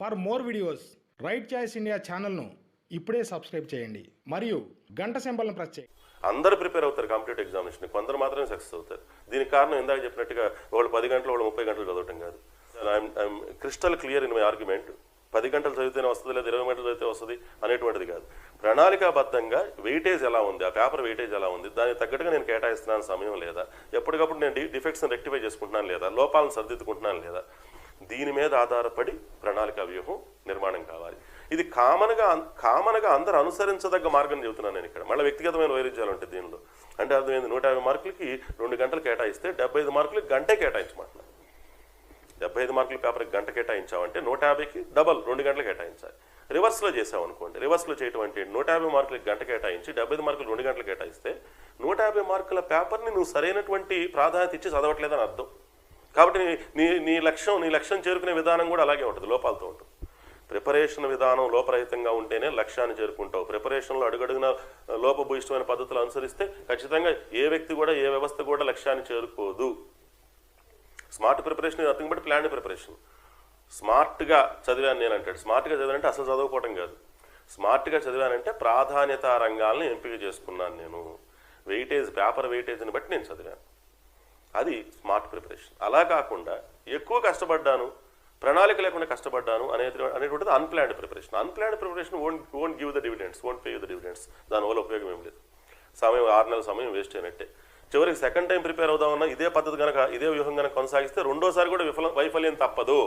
For more videos Right Choice India ఛానల్ను ఇప్పుడే subscribe చేయండి. మరియు గంట సింబల్ను ప్రెస్ చేయండి. అందరూ ప్రిపేర్ అవుతారు కాంపిటేటివ్ ఎగ్జామినేషన్ కొందరు మాత్రమే సక్సెస్ అవుతారు. దీనికి కారణం ఇందాక చెప్పినట్టుగా వాళ్ళు పది గంటలు వాళ్ళు ముప్పై గంటలు చదవటం కాదు. I'm crystal clear in my argument పది గంటలు చదివితేనే వస్తుంది లేదా ఇరవై గంటలు చదివితే వస్తుంది అనేటువంటిది కాదు. ప్రణాళికాబద్ధంగా వెయిటేజ్ ఎలా ఉంది ఆ పేపర్ వెయిటేజ్ ఎలా ఉంది దానికి తగ్గట్టుగా నేను కేటాయిస్తున్నాను సమయం లేదా ఎప్పటికప్పుడు నేను డిఫెక్ట్స్ని రెక్టిఫై చేసుకుంటున్నాను లేదా లోపాలను సర్దిద్దుకుంటున్నాను లేదా దీని మీద ఆధారపడి ప్రణాళిక వ్యూహం నిర్మాణం కావాలి. ఇది కామన్గా కామన్గా అందరూ అనుసరించదగ్గ మార్గం చెబుతున్నాను నేను ఇక్కడ. మళ్ళీ వ్యక్తిగతమైన వైరుధ్యాలు ఉంటాయి దీనిలో. అంటే అర్థమైంది నూట యాభై మార్కులకి రెండు గంటలు కేటాయిస్తే డెబ్బై ఐదు మార్కులకి గంటే కేటాయించమంటున్నాను డెబ్బై ఐదు మార్కుల పేపర్కి గంట కేటాయించామంటే నూట యాభైకి డబల్ రెండు గంటలు కేటాయించాలి. రివర్స్లో చేసాం అనుకోండి రివర్స్లో చేయటం అంటే నూట యాభై మార్కులకి గంట కేటాయించి డెబ్బై ఐదు మార్కులు రెండు గంటలు కేటాయిస్తే నూట యాభై మార్కుల పేపర్ని నువ్వు సరైనటువంటి ప్రాధాన్యత ఇచ్చి చదవట్లేదని అర్థం. కాబట్టి నీ- నీ లక్ష్యం నీ లక్ష్యం చేరుకునే విధానం కూడా అలాగే ఉంటుంది లోపాలతో ఉంటుంది. ప్రిపరేషన్ విధానం లోపరహితంగా ఉంటేనే లక్ష్యాన్ని చేరుకుంటావు. ప్రిపరేషన్లో అడుగడుగున లోపభూయిష్టమైన పద్ధతులు అనుసరిస్తే ఖచ్చితంగా ఏ వ్యక్తి కూడా ఏ వ్యవస్థ కూడా లక్ష్యాన్ని చేరుకోదు. స్మార్ట్ ప్రిపరేషన్ అర్థం బట్టి ప్లాన్ ప్రిపరేషన్ స్మార్ట్గా చదివాను నేను అంటాడు. స్మార్ట్గా చదివానంటే అసలు చదవకపోవటం కాదు. స్మార్ట్గా చదివానంటే ప్రాధాన్యత రంగాలను ఎంపిక చేసుకున్నాను నేను. వెయిటేజ్ పేపర్ వెయిటేజ్ని బట్టి నేను చదివాను. అది స్మార్ట్ ప్రిపరేషన్ అలా కాకుండా ఎక్కువ కష్టపడ్డాను ప్రణాళిక లేకుండా కష్టపడ్డాను అనే అనేటువంటిది unplanned preparation unplanned preparation own own give the dividends own pay the dividends దానివల్ల ఉపయోగం ఏం లేదు. సమయం ఆరు నెలల సమయం వేస్ట్ అయినట్టే. చివరికి సెకండ్ టైం ప్రిపేర్ అవుదామన్నా ఇదే పద్ధతి కనుక ఇదే వ్యూహం కనుక కొనసాగిస్తే రెండోసారి కూడా విఫలం వైఫల్యం తప్పదు.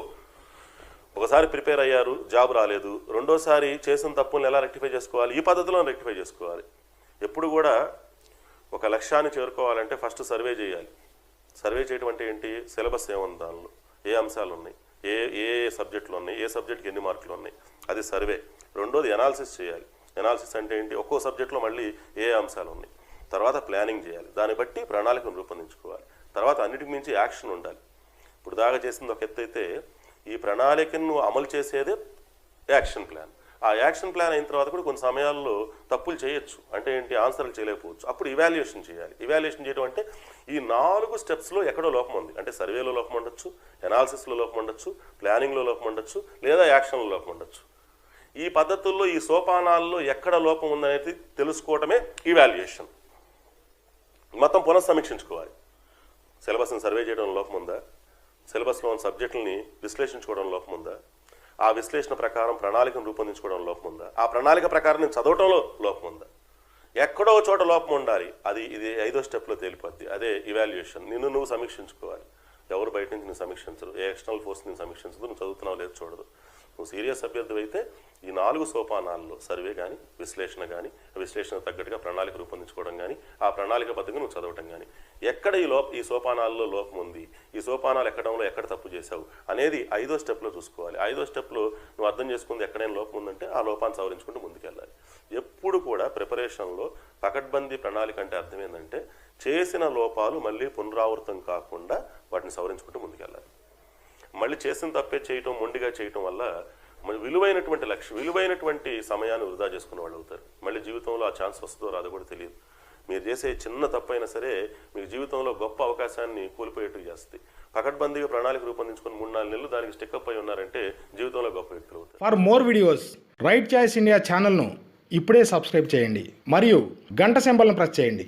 ఒకసారి ప్రిపేర్ అయ్యారు జాబ్ రాలేదు. రెండోసారి చేసిన తప్పులను ఎలా రెక్టిఫై చేసుకోవాలి? ఈ పద్ధతిలో రెక్టిఫై చేసుకోవాలి. ఎప్పుడు కూడా ఒక లక్ష్యాన్ని చేరుకోవాలంటే ఫస్ట్ సర్వే చేయాలి. సర్వే చేయడం అంటే ఏంటి? సిలబస్ ఏముంది దానిలో ఏ అంశాలు ఉన్నాయి ఏ ఏ సబ్జెక్టులు ఉన్నాయి ఏ సబ్జెక్ట్కి ఎన్ని మార్కులు ఉన్నాయి అది సర్వే. రెండోది ఎనాలిసిస్ చేయాలి. ఎనాలిసిస్ అంటే ఏంటి? ఒక్కో సబ్జెక్టులో మళ్ళీ ఏ అంశాలు ఉన్నాయి తర్వాత ప్లానింగ్ చేయాలి. దాన్ని బట్టి ప్రణాళికను రూపొందించుకోవాలి. తర్వాత అన్నిటికి మించి యాక్షన్ ఉండాలి. ఇప్పుడు దాకా చేసింది ఒక ఎత్తు అయితే ఈ ప్రణాళికను నువ్వు అమలు చేసేదే యాక్షన్ ప్లాన్. ఆ యాక్షన్ ప్లాన్ అయిన తర్వాత కూడా కొన్ని సమయాల్లో తప్పులు చేయొచ్చు. అంటే ఏంటి? ఆన్సర్లు చేయలేకపోవచ్చు. అప్పుడు ఇవాల్యుయేషన్ చేయాలి. ఇవాల్యుయేషన్ చేయడం అంటే ఈ నాలుగు స్టెప్స్లో ఎక్కడో లోపం ఉంది. అంటే సర్వేలో లోపం ఉండొచ్చు ఎనాలిసిస్లో లోపం ఉండొచ్చు ప్లానింగ్లో లోపం ఉండొచ్చు లేదా యాక్షన్లో లోపం ఉండొచ్చు. ఈ పద్ధతుల్లో ఈ సోపానాల్లో ఎక్కడ లోపం ఉందనేది తెలుసుకోవటమే ఇవాల్యుయేషన్ మొత్తం పునఃసమీక్షించుకోవాలి. సిలబస్ని సర్వే చేయడం లోపం ఉందా? సిలబస్లో ఉన్న సబ్జెక్టులని విశ్లేషించుకోవడం లోపం ఉందా? ఆ విశ్లేషణ ప్రకారం ప్రణాళికను రూపొందించుకోవడం లోపం ఉందా? ఆ ప్రణాళిక ప్రకారం నేను చదవటంలో లోపం ఉందా? ఎక్కడో ఒక చోట లోపం ఉండాలి. అది ఇది ఐదో స్టెప్లో తేలిపోద్ది. అదే ఇవాల్యుయేషన్ నిన్ను నువ్వు సమీక్షించుకోవాలి. ఎవరు బయట నుంచి నేను సమీక్షించరు. ఏ ఎక్స్టర్నల్ ఫోర్స్ నేను సమీక్షించదు. నువ్వు చదువుతున్నావు లేదు చూడదు. నువ్వు సీరియస్ అభ్యర్థి అయితే ఈ నాలుగు సోపానాల్లో సర్వే కానీ విశ్లేషణ కానీ విశ్లేషణ తగ్గట్టుగా ప్రణాళిక రూపొందించుకోవడం కానీ ఆ ప్రణాళిక బద్దంగా నువ్వు చదవటం కానీ ఎక్కడ ఈ లోప ఈ సోపానాల్లో లోపం ఉంది? ఈ సోపానాలు ఎక్కడంలో ఎక్కడ తప్పు చేశావు? అనేది ఐదో స్టెప్లో చూసుకోవాలి. ఐదో స్టెప్లో నువ్వు అర్థం చేసుకుంది ఎక్కడైనా లోపం ఉందంటే ఆ లోపాన్ని సవరించుకుంటూ ముందుకెళ్ళాలి. ఎప్పుడు కూడా ప్రిపరేషన్లో పకడ్బందీ ప్రణాళిక అంటే అర్థం ఏంటంటే చేసిన లోపాలు మళ్ళీ పునరావృతం కాకుండా వాటిని సవరించుకుంటూ ముందుకెళ్ళాలి. మళ్ళీ చేసిన తప్పే చేయటం మొండిగా చేయటం వల్ల విలువైనటువంటి లక్ష్యం విలువైనటువంటి సమయాన్ని వృధా చేసుకునే వాళ్ళు అవుతారు. మళ్ళీ జీవితంలో ఆ ఛాన్స్ వస్తుందో రాదో కూడా తెలియదు. మీరు చేసే చిన్న తప్పైనా సరే మీకు జీవితంలో గొప్ప అవకాశాన్ని కోల్పోయేట్టు చేస్తుంది. పకడ్బందీగా ప్రణాళిక రూపొందించుకొని మూడు నాలుగు నెలలు దానికి స్టెక్అప్ అయి ఉన్నారంటే జీవితంలో గొప్ప వ్యక్తులు అవుతారు. For more videos Right Choice India ఛానల్ను ఇప్పుడే సబ్స్క్రైబ్ చేయండి. మరియు గంట సింబల్ను ప్రెస్ చేయండి.